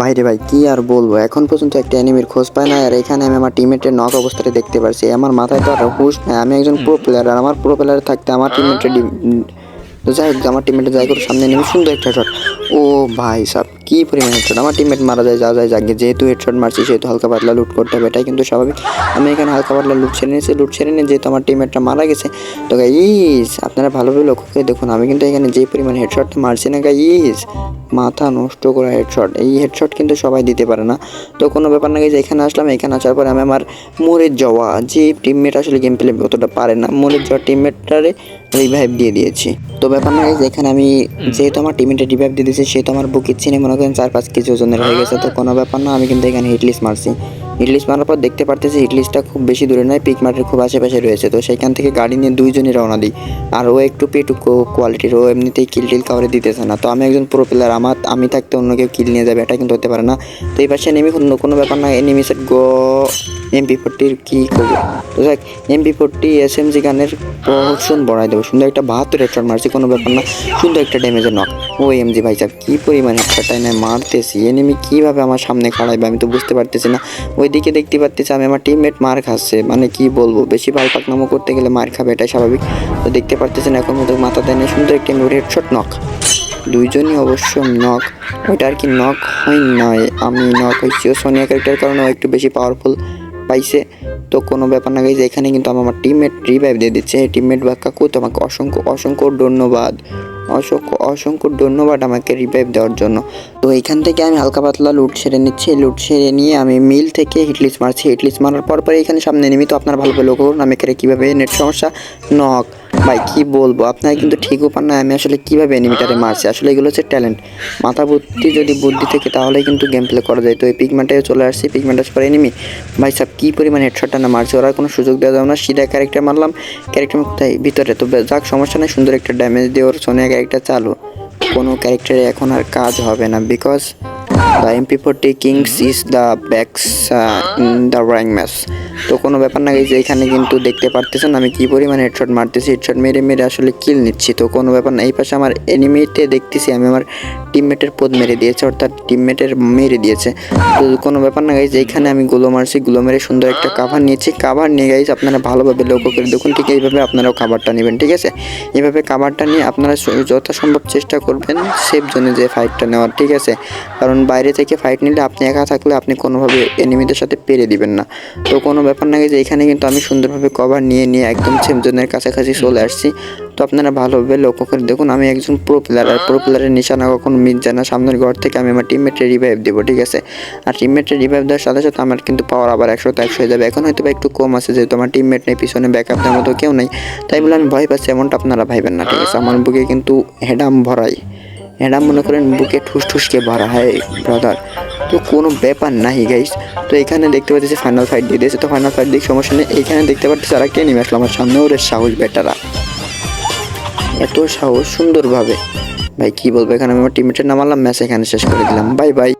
ভাইরে ভাই, কি আর বলব? এখন পর্যন্ত একটা এনিমির খোঁজ পায় না আর এখানে আমি আমার টিমমেটের নক অবস্থাটা দেখতে পারছি। আমার মাথায় তো আর হুশ নাই, আমি একজন প্রো প্লেয়ার আর আমার প্রো প্লেয়ার থাকতে আমার টিমমেটের যাই হোক, আমার টিমমেটের যাই করে সামনে নেমে সুন্দর একটা শট ও ভাই সাব কি পরিমাণ হেডশট আমার টিমমেট মারা যায়, যা যায়, যাকে যেহেতু হেডশট মারছি, সেহেতু হালকা পাতলা লুট করতে হবে, এটাই কিন্তু স্বাভাবিক। আমি এখানে হালকা পাতলা লুট ছেড়ে নিয়েছি লুট ছেড়ে নিয়ে যেহেতু আমার টিমমেটটা মারা গেছে, তো গাইস আপনারা ভালোভাবে লক্ষ্য করে দেখুন, আমি কিন্তু এখানে যে পরিমাণ হেডশটটা মারছি না গাইস মাথা নষ্ট করা হেডশট এই হেডশট কিন্তু সবাই দিতে পারে না। তো কোনো ব্যাপার না গাইজ এখানে আসলাম, এখানে আসার পরে আমি আমার মরের যাওয়া, যে টিমমেট আসলে গেম প্লে অতটা পারে না, মরের যাওয়া টিমমেটটারে রিভাইভ দিয়ে দিয়েছি। তো ব্যাপার না এখানে আমি যেহেতু আমার টিমমেটে রিভাইভ দিয়ে দিয়েছি সেহেতু আমার বুকের চিনে মনে করেন চার পাঁচ কেজি ওজনের হয়ে গেছে তো কোনো ব্যাপার না আমি কিন্তু এখানে হিটলিস মারছি। হিটলিস মারার পর দেখতে পারতেছি হিটলিসটা খুব বেশি দূরে নয় পিক মার্টের খুব আশেপাশে রয়েছে তো সেখান থেকে গাড়ি নিয়ে দুইজনই রওনা দিই। আর ও একটু পেটু কোয়ালিটির ও এমনিতেই কিল টিল কাউরে দিতেছে না তো আমি একজন প্রো প্লেয়ার আমার আমি থাকতে অন্য কেউ কিল নিয়ে যাবে এটা কিন্তু হতে পারে না। তো এই পাশে নেমে কোনো কোনো ব্যাপার না enemy set go MP forty কী করব? তো দেখ MP forty S M G গানের প্রহসন বড়াই দেবো। সুন্দর একটা বাহাত্তর হেডশট মারছি, কোনো ব্যাপার না। সুন্দর একটা ড্যামেজের নক ও এম জি ভাই সাহেব, কী পরিমাণ হেডশটটাই না মারতেছি? এনিমি কীভাবে আমার সামনে খাড়াইবে? আমি তো বুঝতে পারতেছি না। ওইদিকে দেখতে পারতেছি আমি আমার টিমমেট মার খাচ্ছে। মানে কি বলব, বেশি পাকনামো করতে গেলে মার খাবে, এটাই স্বাভাবিক। তো দেখতে পারতেছেন এখন মতো মাথা দেয় সুন্দর একটা হেডশট নক দুইজনই অবশ্য নক ওইটা আর কি নক হয় নয় আমি নক হয়েছি। সোনিয়া ক্যারেক্টার কারণে একটু বেশি পাওয়ারফুল পাইছে। তো কোনো ব্যাপার না গাইছে এখানে কিন্তু আমার টিমমেট রিভাইভ দিয়ে দিচ্ছে। টিমমেট বা কাকু তোমাকে অসংখ্য অসংখ্য ধন্যবাদ। অসংখ্য অসংখ্য ধন্যবাদ আমাকে রিভাইভ দেওয়ার জন্য। তো এখান থেকে আমি হালকা পাতলা লুট সেরে নিচ্ছি। লুট সেরে নিয়ে আমি মিল থেকে হিটলিস মারছি। হিটলিস মারার পর পরে এখানে সামনে নেমি তো আপনার ভালোভাবে লক্ষ্য করুন আমি এখানে কীভাবে নেট সমস্যা নক ভাই, কি বলব? আপনারা কিন্তু ঠিকও পান না আমি আসলে কীভাবে এনিমিটারে মারছি? আসলে এগুলো হচ্ছে ট্যালেন্ট মাথা বুদ্ধি যদি বুদ্ধি থেকে, তাহলে কিন্তু গেম প্লে করা যায়। তো এই পিগমেন্টে চলে আসছি পিগমেন্ট আসার পর এনিমি ভাই সাহেব কী পরিমাণ হেডশটটা না মারছে? ওরা কোনো সুযোগ দেওয়া যাবে না। সিধা ক্যারেক্টার মারলাম। ক্যারেক্টার কোথায় ভিতরে। তো যাক, সমস্যা নেই। সুন্দর একটা ড্যামেজ দিয়ে ওর সোনিয়া ক্যারেক্টার চালু। কোনো ক্যারেক্টারে এখন আর কাজ হবে না। Because the MP forty kings is the backs in the rank match তো কোনো ব্যাপার না যে এখানে কিন্তু দেখতে পারতেছেন আমি কি পরিমাণ হেডশট মারতেছি হেডশট মেরে মেরে আসলে কিল নিচ্ছি। তো কোনো ব্যাপার না এই পাশে আমার এনিমিতে দেখতেছি আমি আমার টিমমেটের পদ মেরে দিয়েছে অর্থাৎ টিমমেটের মেরে দিয়েছে। তো কোনো ব্যাপার না গাইজ এইখানে আমি গুলো মারছি গুলো মেরে সুন্দর একটা কাভার নিয়েছি। কাভার নিয়ে গাইজ আপনারা ভালোভাবে লক্ষ্য করে দেখুন ঠিক এইভাবে আপনারাও কাভারটা নেবেন ঠিক আছে? এইভাবে কাভারটা নিয়ে আপনারা যথাসম্ভব চেষ্টা করবেন সেফ জোনে যে ফাইটটা নেওয়ার ঠিক আছে? কারণ বাইরে থেকে ফাইট নিলে আপনি একা থাকলে আপনি কোনোভাবে এনিমিদের সাথে পেরে দিবেন না। তো কোনো ব্যাপার না যে এখানে কিন্তু আমি সুন্দরভাবে কভার নিয়ে নিয়ে একদম সেফ জোনের কাছাকাছি চলে আসছি। তো আপনারা ভালোভাবে লক্ষ্য করে দেখুন, আমি একজন প্রো প্লেয়ার আর প্রো প্লেয়ারের নিশানা কখনো মিস যায় না। সামনের ঘর থেকে আমি আমার টিমমেটের রিভাইভ দেবো, ঠিক আছে? আর টিমমেটের রিভাইভ দেওয়ার সাথে সাথে আমার কিন্তু পাওয়ার আবার একশো একশো হয়ে যাবে। এখন হয়তো একটু কম আছে, যেহেতু আমার টিমমেট নেই, পিছনে ব্যাকআপ দেওয়ার মতো কেউ নেই। তাই বলে আমি ভয় পাচ্ছি, এমনটা আপনারা ভাইবেন না, ঠিক আছে? আমার বুকে কিন্তু হেডাম ভরাই। হেডাম মনে করেন বুকে ঠুস ঠুসকে ভরা হয় ব্রাদার তো কোনো ব্যাপার নাই গাইস তো এখানে দেখতে পাচ্ছি ফাইনাল ফাইট দিয়ে দিয়েছে। তো ফাইনাল ফাইট দিক সমস্যা নেই। এখানে দেখতে পাচ্ছি তারা কে নেমে আসলো আমার সামনে, ওরে সাহস বেটারা। এত সাহস সুন্দরভাবে। ভাই, কি বলব, এখানে আমি আমার টিমমেটের নামালাম ম্যাচ এখানে শেষ করে দিলাম। Bye bye